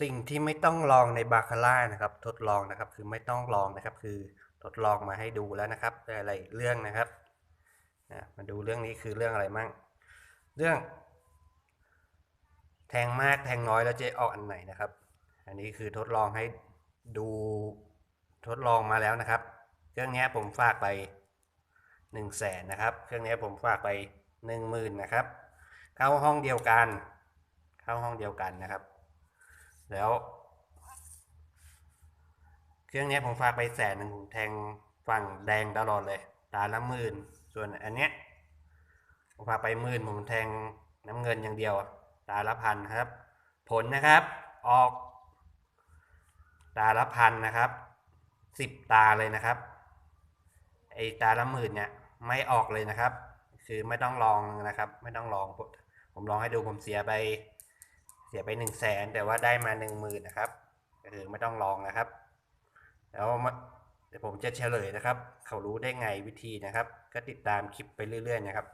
สิ่งที่ไม่ต้องลองในบาคาร่านะครับ ทดลองนะครับ คือไม่ต้องลองนะครับ คือทดลองมาให้ดูแล้วนะครับหลายๆเรื่องนะครับมาดูเรื่องนี้คือเรื่องอะไรมั่ง เรื่อง แทงมากแทงน้อยแล้วจะออกอันไหนนะครับ อันนี้คือทดลองให้ดูทดลองมาแล้วนะครับ เครื่องนี้ผมฝากไปหนึ่งแสนนะครับ เครื่องนี้ผมฝากไปหนึ่งหมื่นนะครับ เข้าห้องเดียวกัน เข้าห้องเดียวกันนะครับ แล้วเครื่องนี้ผมฝากไปแสนหนึ่งผมแทงฝั่งแดงตลอดเลยตาละหมื่นส่วนอันเนี้ยผมฝากไปหมื่นผมแทงน้ำเงินอย่างเดียวตาละพันครับ ผลนะครับ ออก ตาละพันนะครับสิบตาเลยนะครับไอตาละหมื่นเนี่ยไม่ออกเลยนะครับ คือไม่ต้องลองนะครับ ไม่ต้องลองผมลองให้ดูผมเสียไป เสียไปหนึ่งแสนแต่ว่าได้มาหนึ่งหมื่นนะครับ ก็คือไม่ต้องลองนะครับ แล้วเดี๋ยวผมจะเฉลยนะครับ เขารู้ได้ไงวิธีนะครับ ก็ติดตามคลิปไปเรื่อย ๆ นะครับ